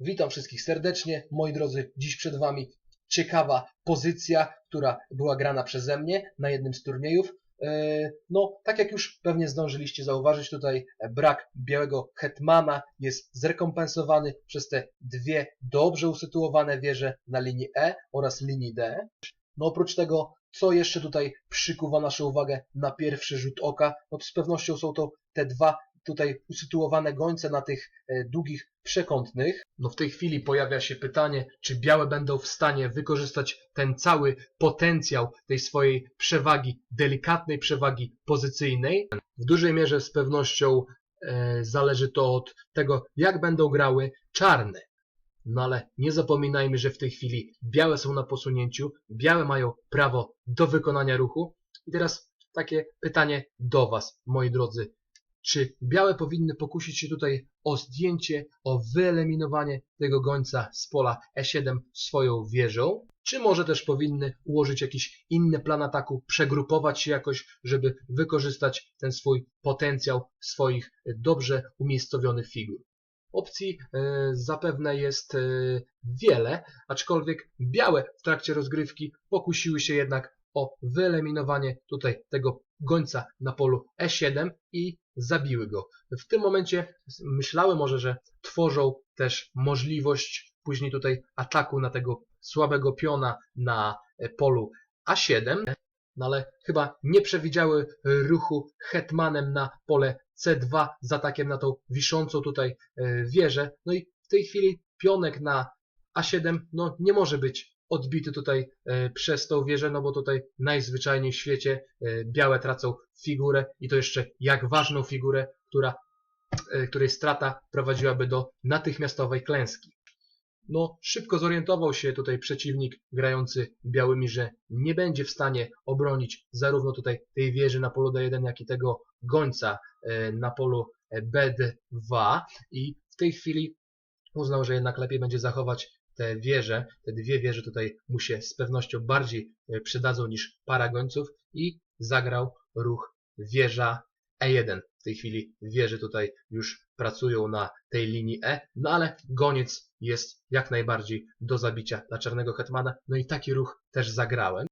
Witam wszystkich serdecznie, moi drodzy. Dziś przed Wami ciekawa pozycja, która była grana przeze mnie na jednym z turniejów. E, No, tak jak już pewnie zdążyliście zauważyć, tutaj brak białego hetmana jest zrekompensowany przez te dwie dobrze usytuowane wieże na linii E oraz linii D. No oprócz tego, co jeszcze tutaj przykuwa naszą uwagę na pierwszy rzut oka, no to z pewnością są to te dwa tutaj usytuowane gońce na tych e, długich przekątnych. No w tej chwili pojawia się pytanie, czy białe będą w stanie wykorzystać ten cały potencjał tej swojej przewagi, delikatnej przewagi pozycyjnej. W dużej mierze z pewnością e, zależy to od tego, jak będą grały czarne. No ale nie zapominajmy, że w tej chwili białe są na posunięciu, białe mają prawo do wykonania ruchu. I teraz takie pytanie do Was, moi drodzy. Czy białe powinny pokusić się tutaj o zdjęcie, o wyeliminowanie tego gońca z pola E7 swoją wieżą? Czy może też powinny ułożyć jakiś inny plan ataku, przegrupować się jakoś, żeby wykorzystać ten swój potencjał swoich dobrze umiejscowionych figur? Opcji e, zapewne jest e, wiele, aczkolwiek białe w trakcie rozgrywki pokusiły się jednak o wyeliminowanie tutaj tego gońca na polu E7 i zabiły go. W tym momencie myślały może, że tworzą też możliwość później tutaj ataku na tego słabego piona na e, polu A7, no ale chyba nie przewidziały ruchu hetmanem na pole C2 z atakiem na tą wiszącą tutaj e, wieżę. No i w tej chwili pionek na A7 no, nie może być odbity tutaj e, przez tą wieżę, no bo tutaj najzwyczajniej w świecie e, białe tracą figurę i to jeszcze jak ważną figurę, która, e, której strata prowadziłaby do natychmiastowej klęski. No, szybko zorientował się tutaj przeciwnik grający białymi, że nie będzie w stanie obronić zarówno tutaj tej wieży na polu D1, jak i tego gońca na polu e, B2 i w tej chwili uznał, że jednak lepiej będzie zachować te wieże, te dwie wieże tutaj mu się z pewnością bardziej e, przydadzą niż para gońców i zagrał ruch wieża E1. W tej chwili wieże tutaj już pracują na tej linii E, no ale goniec jest jak najbardziej do zabicia dla czarnego hetmana, no i taki ruch też zagrałem.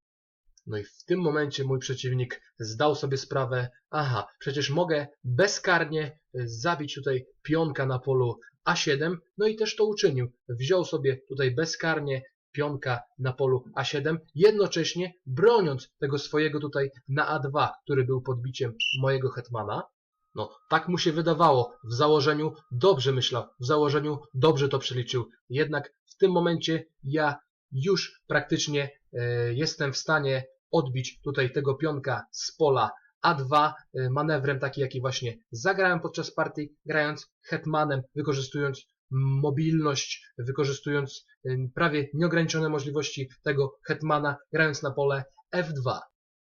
No i w tym momencie mój przeciwnik zdał sobie sprawę, aha, przecież mogę bezkarnie y, zabić tutaj pionka na polu A7, no i też to uczynił. Wziął sobie tutaj bezkarnie pionka na polu A7, jednocześnie broniąc tego swojego tutaj na A2, który był podbiciem mojego hetmana. No, tak mu się wydawało. W założeniu dobrze myślał, w założeniu dobrze to przeliczył. Jednak w tym momencie ja już praktycznie e, jestem w stanie odbić tutaj tego pionka z pola A2 e, manewrem taki, jaki właśnie zagrałem podczas partii, grając hetmanem, wykorzystując mobilność, wykorzystując e, prawie nieograniczone możliwości tego hetmana, grając na pole F2.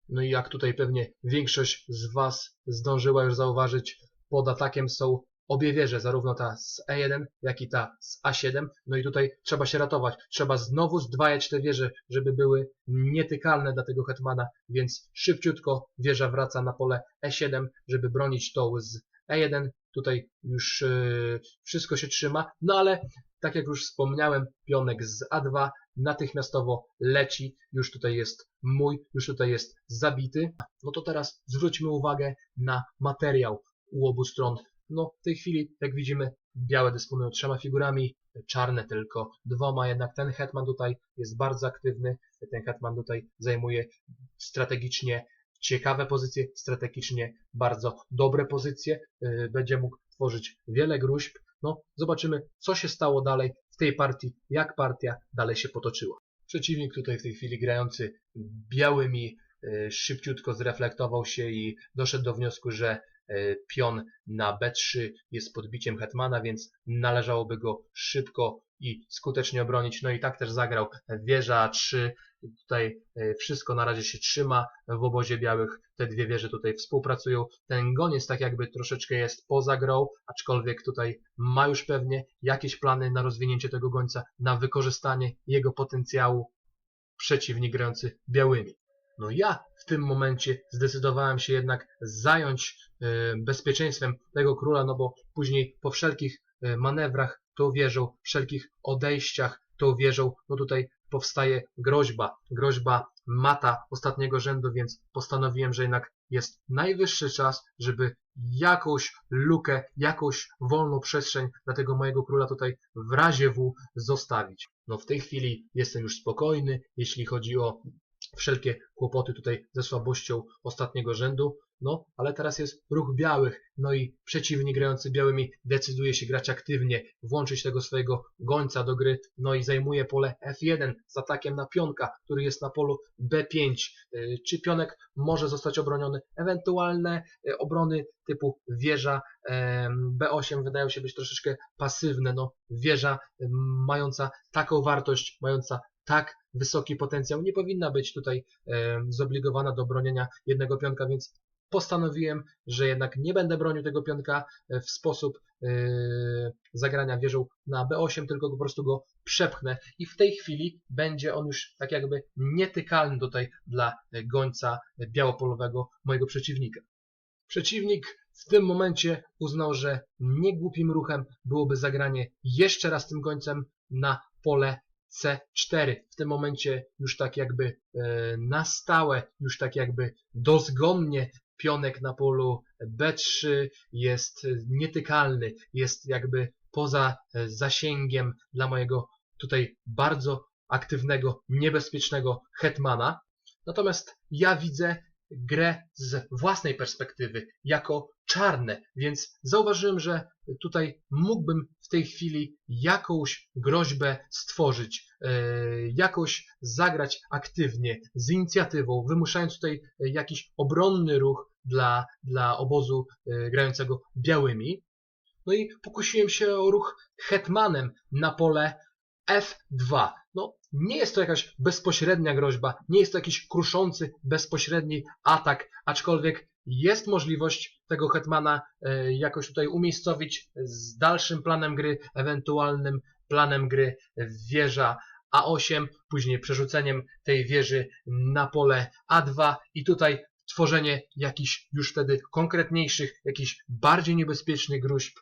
No i jak tutaj pewnie większość z Was zdążyła już zauważyć, pod atakiem są obie wieże, zarówno ta z E1, jak i ta z A7. No i tutaj trzeba się ratować. Trzeba znowu zdwajać te wieże, żeby były nietykalne dla tego hetmana, więc szybciutko wieża wraca na pole E7, żeby bronić tą z E1. Tutaj już yy, wszystko się trzyma, no ale tak jak już wspomniałem, pionek z A2 natychmiastowo leci, już tutaj jest mój, już tutaj jest zabity. No to teraz zwróćmy uwagę na materiał u obu stron. No w tej chwili, jak widzimy, białe dysponują trzema figurami, czarne tylko dwoma, jednak ten hetman tutaj jest bardzo aktywny, ten hetman tutaj zajmuje strategicznie ciekawe pozycje, strategicznie bardzo dobre pozycje, yy, będzie mógł tworzyć wiele gruźb. No, zobaczymy, co się stało dalej w tej partii, jak partia dalej się potoczyła. Przeciwnik tutaj w tej chwili grający białymi yy, szybciutko zreflektował się i doszedł do wniosku, że pion na B3 jest podbiciem hetmana, więc należałoby go szybko i skutecznie obronić. No i tak też zagrał wieża A3. Tutaj e, wszystko na razie się trzyma w obozie białych. Te dwie wieże tutaj współpracują. Ten goniec tak jakby troszeczkę jest poza grą, aczkolwiek tutaj ma już pewnie jakieś plany na rozwinięcie tego gońca, na wykorzystanie jego potencjału przeciwnik grający białymi. No ja w tym momencie zdecydowałem się jednak zająć e, bezpieczeństwem tego króla, no bo później po wszelkich e, manewrach tą wieżą, wszelkich odejściach tą wieżą, no tutaj powstaje groźba, groźba mata ostatniego rzędu, więc postanowiłem, że jednak jest najwyższy czas, żeby jakąś lukę, jakąś wolną przestrzeń dla tego mojego króla tutaj w razie W zostawić. No w tej chwili jestem już spokojny, jeśli chodzi o wszelkie kłopoty tutaj ze słabością ostatniego rzędu. No, ale teraz jest ruch białych, no i przeciwnik grający białymi decyduje się grać aktywnie, włączyć tego swojego gońca do gry, no i zajmuje pole F1 z atakiem na pionka, który jest na polu B5. Yy, Czy pionek może zostać obroniony? Ewentualne yy, obrony typu wieża em, B8 wydają się być troszeczkę pasywne, no wieża mająca taką wartość, mająca tak wysoki potencjał, nie powinna być tutaj em, zobligowana do bronienia jednego pionka, więc postanowiłem, że jednak nie będę bronił tego pionka e, w sposób e, zagrania wieżą na B8, tylko po prostu go przepchnę i w tej chwili będzie on już tak jakby nietykalny tutaj dla e, gońca białopolowego mojego przeciwnika. Przeciwnik w tym momencie uznał, że niegłupim ruchem byłoby zagranie jeszcze raz tym gońcem na pole C4. W tym momencie już tak jakby e, na stałe, już tak jakby dozgonnie pionek na polu B3 jest nietykalny, jest jakby poza e, zasięgiem dla mojego tutaj bardzo aktywnego, niebezpiecznego hetmana. Natomiast ja widzę grę z własnej perspektywy, jako czarne, więc zauważyłem, że tutaj mógłbym w tej chwili jakąś groźbę stworzyć, e, jakoś zagrać aktywnie, z inicjatywą, wymuszając tutaj e, jakiś obronny ruch dla, dla obozu e, grającego białymi. No i pokusiłem się o ruch hetmanem na pole F2. No, nie jest to jakaś bezpośrednia groźba, nie jest to jakiś kruszący, bezpośredni atak, aczkolwiek jest możliwość tego hetmana e, jakoś tutaj umiejscowić z dalszym planem gry, ewentualnym planem gry wieża A8, później przerzuceniem tej wieży na pole A2 i tutaj tworzenie jakichś już wtedy konkretniejszych, jakichś bardziej niebezpiecznych gruźb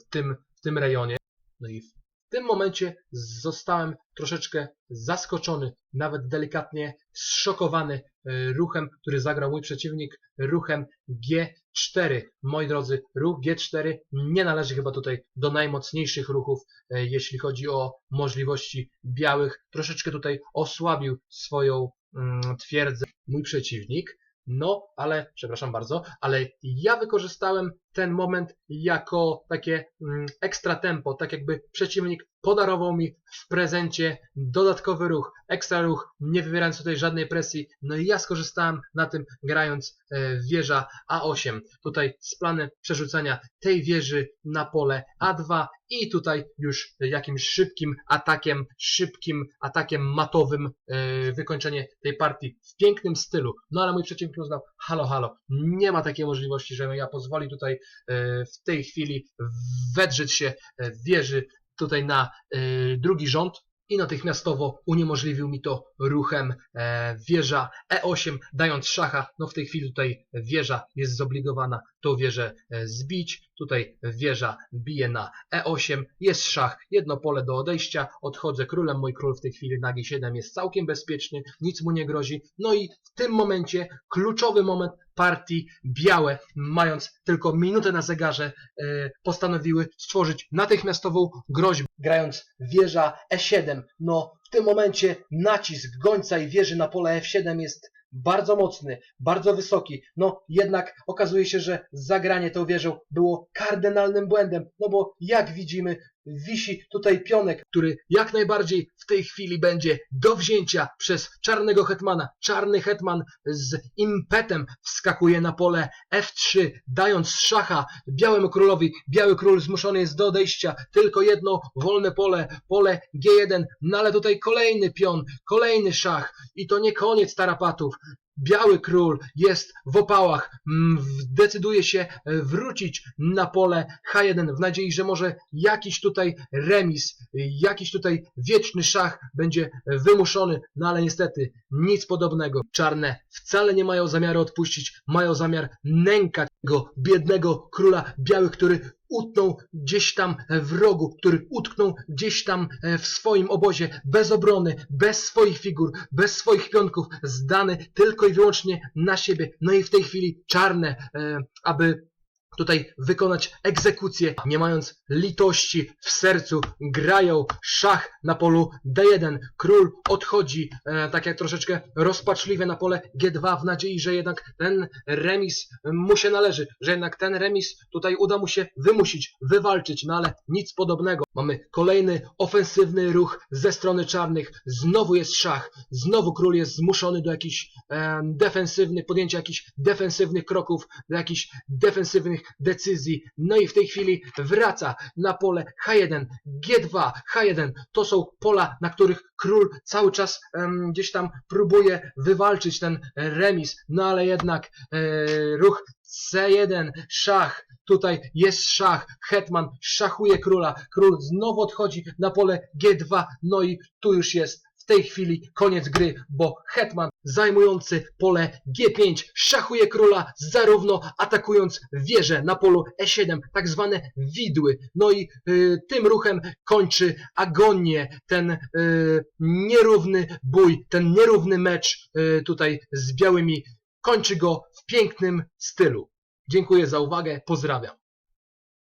w tym, w tym rejonie. No i w tym momencie zostałem troszeczkę zaskoczony, nawet delikatnie zszokowany e, ruchem, który zagrał mój przeciwnik, ruchem G4. Moi drodzy, ruch G4 nie należy chyba tutaj do najmocniejszych ruchów, e, jeśli chodzi o możliwości białych. Troszeczkę tutaj osłabił swoją mm, twierdzę mój przeciwnik. No, ale, przepraszam bardzo, ale ja wykorzystałem ten moment jako takie mm, ekstra tempo, tak jakby przeciwnik podarował mi w prezencie dodatkowy ruch, ekstra ruch, nie wywierając tutaj żadnej presji. No i ja skorzystałem na tym grając e, wieża A8. Tutaj z planem przerzucenia tej wieży na pole A2 i tutaj już jakimś szybkim atakiem, szybkim atakiem matowym e, wykończenie tej partii w pięknym stylu. No ale mój przeciwnik uznał, halo, halo, nie ma takiej możliwości, że ja pozwoli tutaj e, w tej chwili wedrzeć się wieży tutaj na e, drugi rząd i natychmiastowo uniemożliwił mi to ruchem e, wieża E8, dając szacha. No w tej chwili tutaj wieża jest zobligowana tą wieżę e, zbić. Tutaj wieża bije na E8, jest szach, jedno pole do odejścia, odchodzę królem, mój król w tej chwili na G7 jest całkiem bezpieczny, nic mu nie grozi. No i w tym momencie, kluczowy moment partii, białe, mając tylko minutę na zegarze, e, postanowiły stworzyć natychmiastową groźbę. Grając wieża E7, no w tym momencie nacisk gońca i wieży na pole F7 jest bardzo mocny, bardzo wysoki. No jednak okazuje się, że zagranie tą wieżą było kardynalnym błędem, no bo jak widzimy, wisi tutaj pionek, który jak najbardziej w tej chwili będzie do wzięcia przez czarnego hetmana. Czarny hetman z impetem wskakuje na pole F3, dając szacha białemu królowi. Biały król zmuszony jest do odejścia. Tylko jedno wolne pole, pole G1, no ale tutaj kolejny pion, kolejny szach. I to nie koniec tarapatów. Biały król jest w opałach, mm, decyduje się e, wrócić na pole H1 w nadziei, że może jakiś tutaj remis, y, jakiś tutaj wieczny szach będzie wymuszony, no ale niestety nic podobnego. Czarne wcale nie mają zamiaru odpuścić, mają zamiar nękać tego biednego króla białych, który utknął gdzieś tam w rogu, który utknął gdzieś tam e, w swoim obozie, bez obrony, bez swoich figur, bez swoich pionków, zdany tylko i wyłącznie na siebie. No i w tej chwili czarne, e, aby tutaj wykonać egzekucję, nie mając litości w sercu, grają szach na polu D1. Król odchodzi, e, tak jak troszeczkę rozpaczliwie na pole G2 w nadziei, że jednak ten remis mu się należy, że jednak ten remis tutaj uda mu się wymusić, wywalczyć, no ale nic podobnego. Mamy kolejny ofensywny ruch ze strony czarnych, znowu jest szach, znowu król jest zmuszony do jakichś e, defensywnych, podjęcia jakichś defensywnych kroków, do jakichś defensywnych decyzji. No i w tej chwili wraca na pole H1, G2, H1. To są pola, na których król cały czas em, gdzieś tam próbuje wywalczyć ten remis. No ale jednak e, ruch C1, szach. Tutaj jest szach. Hetman szachuje króla. Król znowu odchodzi na pole G2. No i tu już jest tej chwili koniec gry, bo Hetman zajmujący pole G5 szachuje króla zarówno atakując wieżę na polu E7, tak zwane widły. No i y, tym ruchem kończy agonię ten y, nierówny bój, ten nierówny mecz y, tutaj z białymi. Kończy go w pięknym stylu. Dziękuję za uwagę, pozdrawiam.